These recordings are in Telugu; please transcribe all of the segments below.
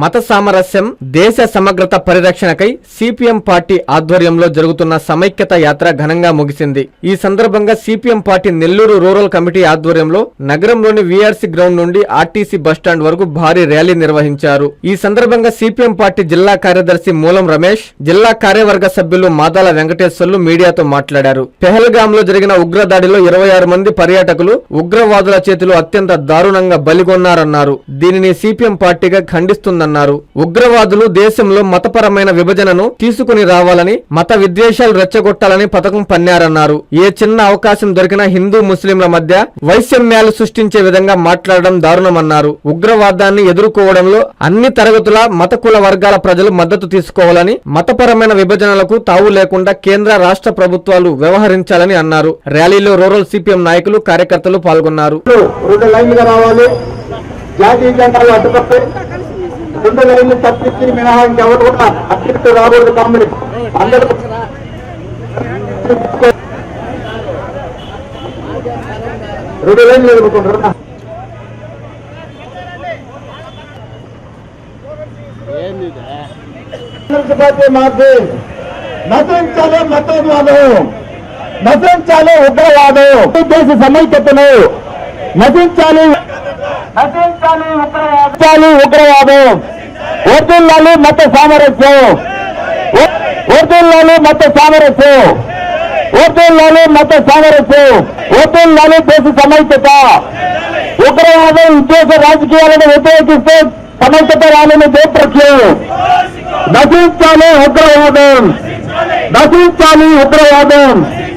మత సామరస్యం దేశ సమగ్రత పరిరక్షణకై సిపిఎం పార్టీ ఆధ్వర్యంలో జరుగుతున్న సమైక్యత యాత్ర ఘనంగా ముగిసింది. ఈ సందర్భంగా CPM party Nellore rural committee ఆధ్వర్యంలో నగరంలోని వీఆర్సీ గ్రౌండ్ నుండి ఆర్టీసీ బస్టాండ్ వరకు భారీ ర్యాలీ నిర్వహించారు. ఈ సందర్భంగా సిపిఎం పార్టీ జిల్లా కార్యదర్శి మూలం రమేష్ జిల్లా కార్యవర్గ సభ్యులు మాదాల వెంకటేశ్వర్లు మీడియాతో మాట్లాడారు. పెహల్గామ్లో జరిగిన ఉగ్రదాడిలో ఇరవై ఆరు మంది పర్యాటకులు ఉగ్రవాదుల చేతిలో అత్యంత దారుణంగా బలిగొన్నారన్నారు. దీనిని సిపిఎం పార్టీగా ఖండిస్తుందన్నారు ఉగ్రవాదులు దేశంలో మతపరమైన విభజనను తీసుకుని రావాలని మత విద్వేషాలు రెచ్చగొట్టాలని పథకం పన్నారన్నారు. ఏ చిన్న అవకాశం దొరికిన హిందూ ముస్లింల మధ్య వైషమ్యాలు సృష్టించే విధంగా మాట్లాడడం దారుణమన్నారు. ఉగ్రవాదాన్ని ఎదుర్కోవడంలో అన్ని తరగతుల మత కుల వర్గాల ప్రజలు మద్దతు తీసుకోవాలని మతపరమైన విభజనలకు తావు లేకుండా కేంద్ర రాష్ట్ర ప్రభుత్వాలు వ్యవహరించాలని అన్నారు. ర్యాలీలో రూరల్ సిపిఎం నాయకులు కార్యకర్తలు పాల్గొన్నారు. రెండు లైన్లు తప్పించి మినహా ఇంకెవరు కూడా అత్యంత రాబోదు కామెడీ అందరూ రెండు లైన్లు ఎదుర్కొంటారు పార్టీ మాది నశించాలి మతోన్వాదం నశించాలి ఉగ్రవాదం. దేశ సమైక్యతను నశించాలి నశించాలి ఉగ్రవాదం. ఉగ్రవాదం వర్దిల్లాలి మత సామరస్యం వర్దిల్లాలి మత సామరస్యం వర్దిల్లాలి మత సామరస్యం వర్దిల్లాలి దేశ సమైక్యత ఉగ్రవాదం దేశ రాజకీయాలను వ్యతిరేకిస్తే సమైక్యత రాలని దేశప్రఖ్యం నశించాలి ఉగ్రవాదం నశించాలి ఉగ్రవాదం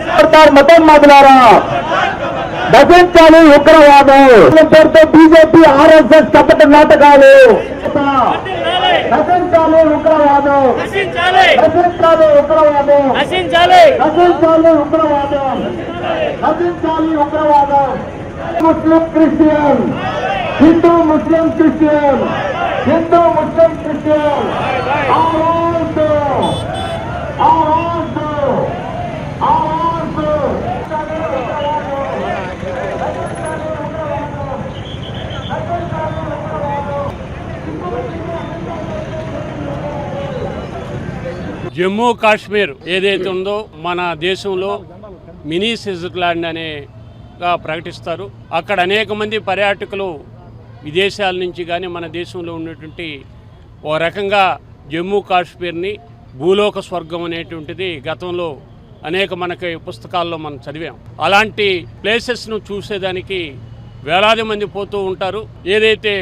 సర్దార్ మతం మాదిలారా నశించాలి ఉగ్రవాదం పేరుతో బీజేపీ ఆర్ఎస్ఎస్ కపట నాటకాలు నశించాలి ఉగ్రవాదం నశించాలి నశించాలి ఉగ్రవాదం నశించాలి నశించాలి ఉగ్రవాదం నశించాలి ఉగ్రవాదం Muslim Christian Hindu Muslim Christian Hindu Muslim Christian Jammu Kashmir ఏదైతే ఉందో మన దేశంలో మినీ స్విట్జర్లాండ్ అనేగా ప్రకటిస్తారు. అక్కడ అనేక మంది పర్యాటకులు విదేశాల నుంచి కానీ మన దేశంలో ఉన్నటువంటి ఓ రకంగా జమ్మూ కాశ్మీర్ని భూలోక స్వర్గం అనేటువంటిది గతంలో అనేక మనకి పుస్తకాల్లో మనం చదివాం. అలాంటి ప్లేసెస్ను చూసేదానికి వేలాది మంది పోతూ ఉంటారు. ఏదైతే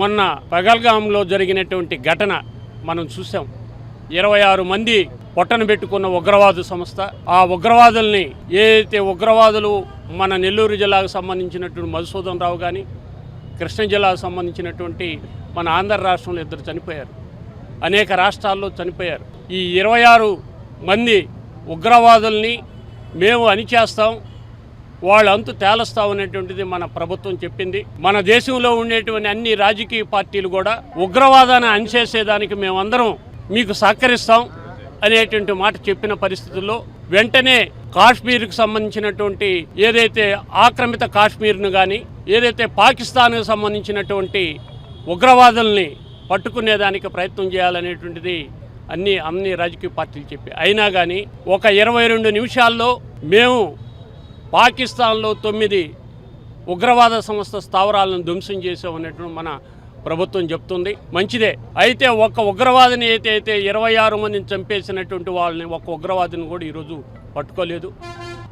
మొన్న పగల్గాంలో జరిగినటువంటి ఘటన మనం చూసాం. ఇరవై ఆరు మంది పొట్టను పెట్టుకున్న ఉగ్రవాద సంస్థ. ఆ ఉగ్రవాదుల్ని ఏదైతే ఉగ్రవాదులు మన నెల్లూరు జిల్లాకు సంబంధించినటువంటి మధుసూదన్ రావు కానీ కృష్ణా జిల్లాకు సంబంధించినటువంటి మన ఆంధ్ర రాష్ట్రంలో ఇద్దరు చనిపోయారు. అనేక రాష్ట్రాల్లో చనిపోయారు. ఈ ఇరవై ఆరు మంది ఉగ్రవాదుల్ని మేము అణిచేస్తాం. వాళ్ళు అంతు తేలుస్తాం అనేటువంటిది మన ప్రభుత్వం చెప్పింది. మన దేశంలో ఉండేటువంటి అన్ని రాజకీయ పార్టీలు కూడా ఉగ్రవాదాన్ని అణిచేసేదానికి మేమందరం మీకు సహకరిస్తాం అనేటువంటి మాట చెప్పిన పరిస్థితుల్లో వెంటనే కాశ్మీర్కి సంబంధించినటువంటి ఏదైతే ఆక్రమిత కాశ్మీర్ను కానీ ఏదైతే పాకిస్తాన్కు సంబంధించినటువంటి ఉగ్రవాదుల్ని పట్టుకునేదానికి ప్రయత్నం చేయాలనేటువంటిది అన్ని అన్ని రాజకీయ పార్టీలు చెప్పి అయినా కానీ ఒక ఇరవై రెండు నిమిషాల్లో మేము పాకిస్తాన్లో తొమ్మిది ఉగ్రవాద సంస్థ స్థావరాలను ధ్వంసం చేసామనేటువంటి మన ప్రభుత్వం చెప్తుంది. మంచిదే. అయితే ఒక్క ఉగ్రవాదిని అయితే అయితే ఇరవై ఆరు మందిని చంపేసినటువంటి వాళ్ళని ఒక్క ఉగ్రవాదిని కూడా ఈరోజు పట్టుకోలేదు.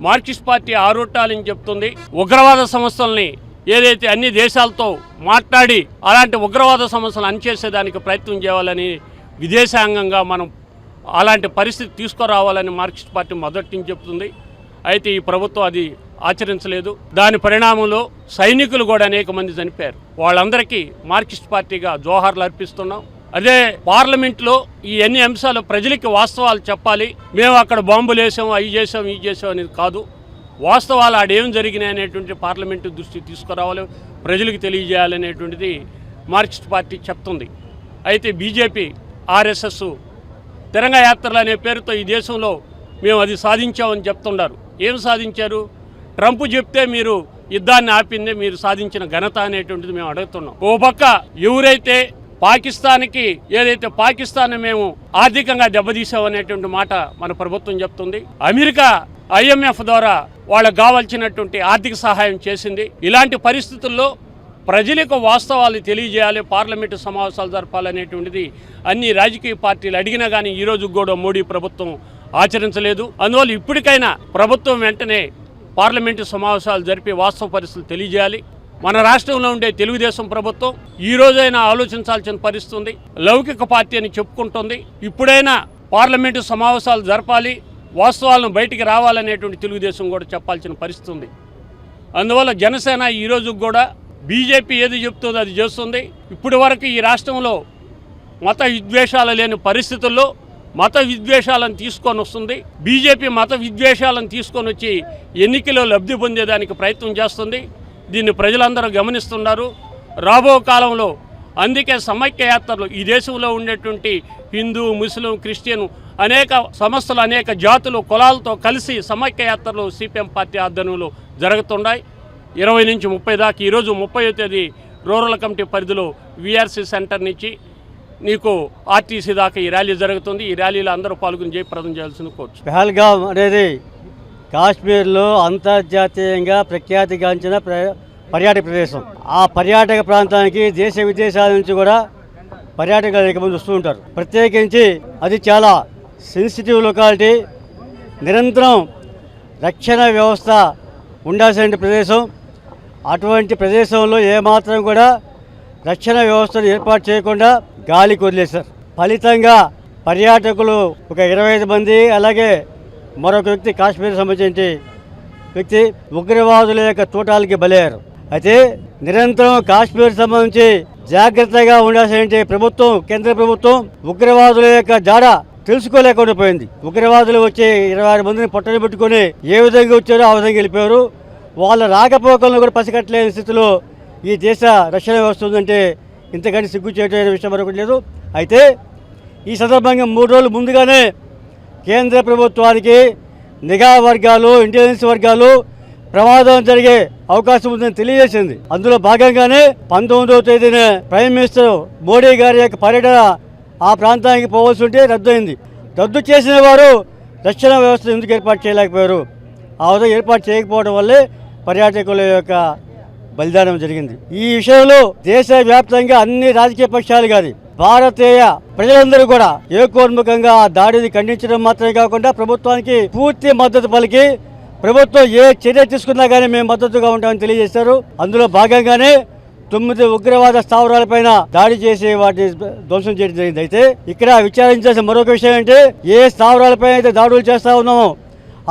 మార్క్సిస్ట్ పార్టీ ఆరోటాలని చెప్తుంది. ఉగ్రవాద సంస్థల్ని ఏదైతే అన్ని దేశాలతో మాట్లాడి అలాంటి ఉగ్రవాద సమస్యలు అణిచేసేదానికి ప్రయత్నం చేయాలని విదేశాంగంగా మనం అలాంటి పరిస్థితి తీసుకురావాలని మార్క్సిస్ట్ పార్టీ మొదటి నుంచి చెప్తుంది. అయితే ఈ ప్రభుత్వం అది ఆచరించలేదు. దాని పరిణామంలో సైనికులు కూడా అనేక మంది చనిపోయారు. వాళ్ళందరికీ మార్క్సిస్ట్ పార్టీగా జోహార్లు అర్పిస్తున్నాం. అదే పార్లమెంట్లో ఈ అన్ని అంశాలు ప్రజలకి వాస్తవాలు చెప్పాలి. మేము అక్కడ బాంబులు వేసాం అవి చేసాం ఇవి చేసాం అనేది కాదు. వాస్తవాలు ఆడేం జరిగినాయి అనేటువంటి పార్లమెంటు దృష్టి తీసుకురావాలి ప్రజలకు తెలియజేయాలనేటువంటిది మార్క్సిస్ట్ పార్టీ చెప్తుంది. అయితే బీజేపీ ఆర్ఎస్ఎస్ తిరంగ యాత్రలు అనే పేరుతో ఈ దేశంలో మేము అది సాధించామని చెప్తున్నారు ఏం సాధించారు? ట్రంప్ చెప్తే మీరు యుద్ధాన్ని ఆపిందే మీరు సాధించిన ఘనత అనేటువంటిది మేము అడుగుతున్నాం. ఓ పక్క ఎవరైతే పాకిస్తాన్కి ఏదైతే పాకిస్తాన్ మేము ఆర్థికంగా దెబ్బతీసామనేటువంటి మాట మన ప్రభుత్వం చెప్తుంది. అమెరికా ఐఎంఎఫ్ ద్వారా వాళ్ళకు కావాల్సినటువంటి ఆర్థిక సహాయం చేసింది. ఇలాంటి పరిస్థితుల్లో ప్రజలకు వాస్తవాలు తెలియజేయాలి పార్లమెంటు సమావేశాలు జరపాలనేటువంటిది అన్ని రాజకీయ పార్టీలు అడిగినా కానీ ఈరోజు కూడా మోడీ ప్రభుత్వం ఆచరించలేదు. అందువల్ల ఇప్పటికైనా ప్రభుత్వం వెంటనే పార్లమెంటు సమావేశాలు జరిపి వాస్తవ పరిస్థితులు తెలియజేయాలి. మన రాష్ట్రంలో ఉండే తెలుగుదేశం ప్రభుత్వం ఈ రోజైనా ఆలోచించాల్సిన పరిస్థితుంది. లౌకిక పార్టీ అని చెప్పుకుంటుంది. ఇప్పుడైనా పార్లమెంటు సమావేశాలు జరపాలి. వాస్తవాలను బయటికి రావాలనేటువంటి తెలుగుదేశం కూడా చెప్పాల్సిన పరిస్థితి ఉంది. అందువల్ల జనసేన ఈ కూడా బీజేపీ ఏది చెప్తుందో అది చేస్తుంది. ఇప్పటి వరకు ఈ రాష్ట్రంలో మత విద్వేషాలు లేని పరిస్థితుల్లో మత విద్వేషాలను తీసుకొని వస్తుంది. బీజేపీ మత విద్వేషాలను తీసుకొని వచ్చి ఎన్నికల్లో లబ్ధి పొందేదానికి ప్రయత్నం చేస్తుంది. దీన్ని ప్రజలందరూ గమనిస్తున్నారు. రాబో కాలంలో అందుకే సమైక్య యాత్రలు ఈ దేశంలో ఉండేటువంటి హిందూ ముస్లిం క్రిస్టియన్ అనేక సంస్థలు అనేక జాతులు కులాలతో కలిసి సమైక్య యాత్రలు సిపిఎం పార్టీ ఆధ్వర్యంలో జరుగుతున్నాయి. ఇరవై నుంచి ముప్పై దాకా ఈరోజు ముప్పై తేదీ రూరల్ కమిటీ పరిధిలో విఆర్సీ సెంటర్ నుంచి నీకు ఆర్టీసీ దాకా ఈ ర్యాలీ జరుగుతుంది. ఈ ర్యాలీలో అందరూ పాల్గొని జయప్రదం చేయాల్సిన కోర్చు. పెహల్గాం అనేది కాశ్మీర్లో అంతర్జాతీయంగా ప్రఖ్యాతిగాంచిన ప్ర పర్యాటక ప్రదేశం. ఆ పర్యాటక ప్రాంతానికి దేశ విదేశాల నుంచి కూడా పర్యాటకులు అనేక మంది వస్తూ ఉంటారు. ప్రత్యేకించి అది చాలా సెన్సిటివ్ లొకాలిటీ నిరంతరం రక్షణ వ్యవస్థ ఉండాల్సిన ప్రదేశం. అటువంటి ప్రదేశంలో ఏమాత్రం కూడా రక్షణ వ్యవస్థను ఏర్పాటు చేయకుండా గాలికి వదిలేశారు ఫలితంగా పర్యాటకులు ఒక ఇరవై ఐదు మంది అలాగే మరొక వ్యక్తి కాశ్మీర్ సంబంధించి వ్యక్తి ఉగ్రవాదుల యొక్క తూటాలకి బలయ్యారు. అయితే నిరంతరం కాశ్మీర్ సంబంధించి జాగ్రత్తగా ఉండాల్సిన ప్రభుత్వం కేంద్ర ప్రభుత్వం ఉగ్రవాదుల యొక్క జాడ తెలుసుకోలేకుండా పోయింది. ఉగ్రవాదులు వచ్చి ఇరవై ఆరు మందిని పొట్టని పెట్టుకొని ఏ విధంగా వచ్చారో ఆ విధంగా వెళ్ళిపోయారు. వాళ్ళ రాకపోకలను కూడా పసిగట్టలేని స్థితిలో ఈ దేశ రక్షణ వ్యవస్థ ఉందంటే ఇంతకంటే సిగ్గు చేయడం విషయం మరొకటి లేదు. అయితే ఈ సందర్భంగా మూడు రోజులు ముందుగానే కేంద్ర ప్రభుత్వానికి నిఘా వర్గాలు ఇంటెలిజెన్స్ వర్గాలు ప్రమాదం జరిగే అవకాశం ఉందని తెలియజేసింది. అందులో భాగంగానే పంతొమ్మిదవ తేదీన ప్రైమ్ మినిస్టర్ మోడీ గారి యొక్క పర్యటన ఆ ప్రాంతానికి పోవాల్సి ఉంటే రద్దయింది. రద్దు చేసిన వారు రక్షణ వ్యవస్థ ఎందుకు ఏర్పాటు చేయలేకపోయారు? ఆ విధంగా ఏర్పాటు చేయకపోవడం వల్లే పర్యాటకుల యొక్క బలిదానం జరిగింది. ఈ విషయంలో దేశవ్యాప్తంగా అన్ని రాజకీయ పక్షాలు కానీ భారతీయ ప్రజలందరూ కూడా ఏకోన్ముఖంగా ఆ దాడిని ఖండించడం మాత్రమే కాకుండా ప్రభుత్వానికి పూర్తి మద్దతు పలికి ప్రభుత్వం ఏ చర్య తీసుకున్నా కానీ మేము మద్దతుగా ఉంటామని తెలియజేశారు. అందులో భాగంగానే తొమ్మిది ఉగ్రవాద స్థావరాలపైన దాడి చేసి వాటిని ధ్వంసం చేయడం జరిగింది. అయితే ఇక్కడ విచారించాల్సిన మరొక విషయం ఏంటి? ఏ స్థావరాలపై అయితే దాడులు చేస్తా ఉన్నామో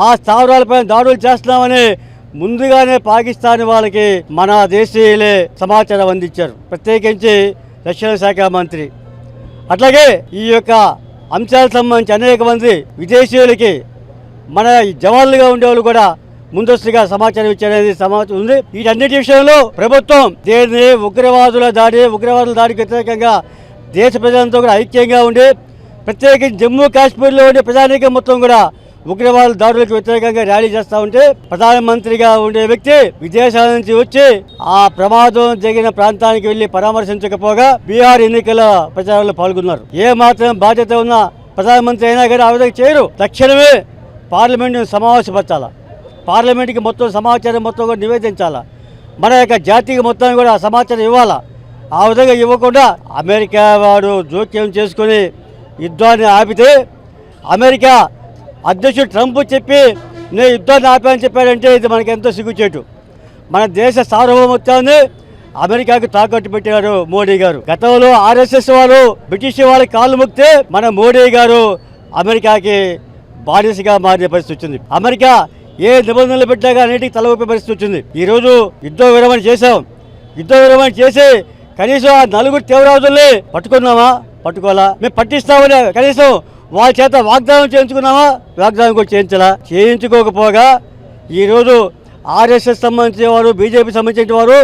ఆ స్థావరాలపై దాడులు చేస్తున్నామని ముందుగానే పాకిస్తాన్ వాళ్ళకి మన దేశీయులే సమాచారం అందించారు. ప్రత్యేకించి రక్షణ శాఖ మంత్రి. అట్లాగే ఈ యొక్క అంశాలకు సంబంధించి అనేక మంది విదేశీయులకి మన జవాన్లుగా ఉండేవాళ్ళు కూడా ముందస్తుగా సమాచారం ఇచ్చారనేది సమాచారం ఉంది. వీటన్నిటి విషయంలో ప్రభుత్వం దేని ఉగ్రవాదుల దాడి ఉగ్రవాదుల దాడికి వ్యతిరేకంగా దేశ ప్రజలంతా కూడా ఐక్యంగా ఉండి ప్రత్యేకించి జమ్మూ కాశ్మీర్లో ఉండే ప్రజానీకం మొత్తం కూడా ఉగ్రవాద దాడులకు వ్యతిరేకంగా ర్యాలీ చేస్తూ ఉంటే ప్రధానమంత్రిగా ఉండే వ్యక్తి విదేశాల నుంచి వచ్చి ఆ ప్రమాదం జరిగిన ప్రాంతానికి వెళ్ళి పరామర్శించకపోగా బీహార్ ఎన్నికల ప్రచారంలో పాల్గొన్నారు. ఏ మాత్రం బాధ్యత ఉన్న ప్రధానమంత్రి అయినా కానీ ఆ విధంగా చేయరు. తక్షణమే పార్లమెంట్ సమావేశపరచాలా? పార్లమెంట్కి మొత్తం సమాచారం మొత్తం కూడా నివేదించాలా? మన యొక్క జాతికి మొత్తం కూడా సమాచారం ఇవ్వాలా? ఆ విధంగా ఇవ్వకుండా అమెరికా వాడు జోక్యం చేసుకొని యుద్ధాన్ని ఆపితే అమెరికా అధ్యక్షుడు ట్రంప్ చెప్పి నేను యుద్ధాన్ని ఆపానని చెప్పాడంటే ఇది మనకి ఎంతో సిగ్గుచేటు. మన దేశ సార్వభౌమత్వాన్ని అమెరికాకు తాకట్టు పెట్టారు మోడీ గారు. గతంలో ఆర్ఎస్ఎస్ వారు బ్రిటిష్ వాళ్ళకి కాళ్ళు ముక్తే మన మోడీ గారు అమెరికాకి బానిసగా మారిన పరిస్థితి వచ్చింది. అమెరికా ఏ నిబంధనలు పెట్టాగా అన్నిటికీ తల ఊపే పరిస్థితి వచ్చింది. ఈరోజు యుద్ధ విరమణ చేశాం. యుద్ధ విరమణ చేసి కనీసం ఆ నలుగురు తీవ్రవాదుల్ని పట్టుకున్నామా పట్టుకోవాలా? మేము పట్టిస్తామని కనీసం వాళ్ళ చేత వాగ్దానం చేయించుకున్నామా వాగ్దానం కూడా చేయించాలా. చేయించుకోకపోగా ఈరోజు ఆర్ఎస్ఎస్ సంబంధించిన వారు బీజేపీ సంబంధించిన వారు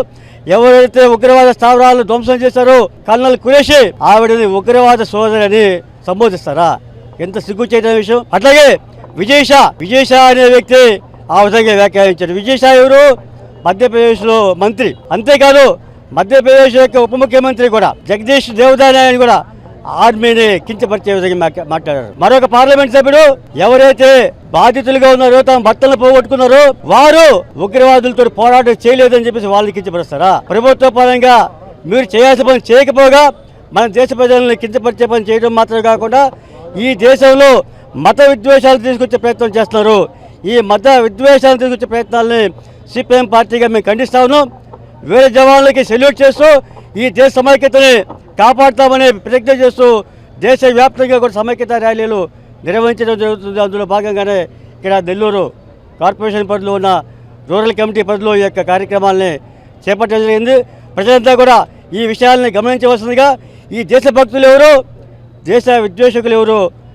ఎవరైతే ఉగ్రవాద స్థావరాలను ధ్వంసం చేశారో కల్నల్ కురేషి ఆవిడని ఉగ్రవాద సోదరని సంబోధిస్తారా? ఎంత సిగ్గు చేయడం విషయం. అట్లాగే విజయ్ షా అనే వ్యక్తి ఆ విధంగా వ్యాఖ్యానించారు. విజయ్ ఎవరు? మధ్యప్రదేశ్లో మంత్రి. అంతేకాదు మధ్యప్రదేశ్ యొక్క ఉప ముఖ్యమంత్రి కూడా జగదీష్ దేవదాని ఆయన కూడా ఆర్మీని కించపరిచే విధంగా మాట్లాడారు. మరొక పార్లమెంట్ సభ్యుడు ఎవరైతే బాధితులుగా ఉన్నారో తమ భర్తలను పోగొట్టుకున్నారో వారు ఉగ్రవాదులతో పోరాటం చేయలేదని చెప్పేసి వాళ్ళని కించపరుస్తారా? ప్రభుత్వ పరంగా మీరు చేయాల్సిన పని చేయకపోగా మన దేశ ప్రజలను కించపరిచే పని చేయడం మాత్రమే కాకుండా ఈ దేశంలో మత విద్వేషాలు తీసుకొచ్చే ప్రయత్నం చేస్తున్నారు. ఈ మత విద్వేషాలు తీసుకొచ్చే ప్రయత్నాలని సిపిఎం పార్టీగా మేము ఖండిస్తా ఉన్నాం. వేరే జవాన్లకి సెల్యూట్ చేస్తూ ఈ దేశ సమైక్యతని కాపాడుతామనే ప్రతిజ్ఞ చేస్తూ దేశవ్యాప్తంగా కూడా సమైక్యత ర్యాలీలు నిర్వహించడం జరుగుతుంది. అందులో భాగంగానే ఇక్కడ నెల్లూరు కార్పొరేషన్ పరిధిలో ఉన్న రూరల్ కమిటీ పరిధిలో ఈ యొక్క కార్యక్రమాలని చేపట్టడం జరిగింది. ప్రజలంతా కూడా ఈ విషయాలను గమనించవలసిందిగా ఈ దేశభక్తులు ఎవరు? దేశ విద్వేషకులు ఎవరు?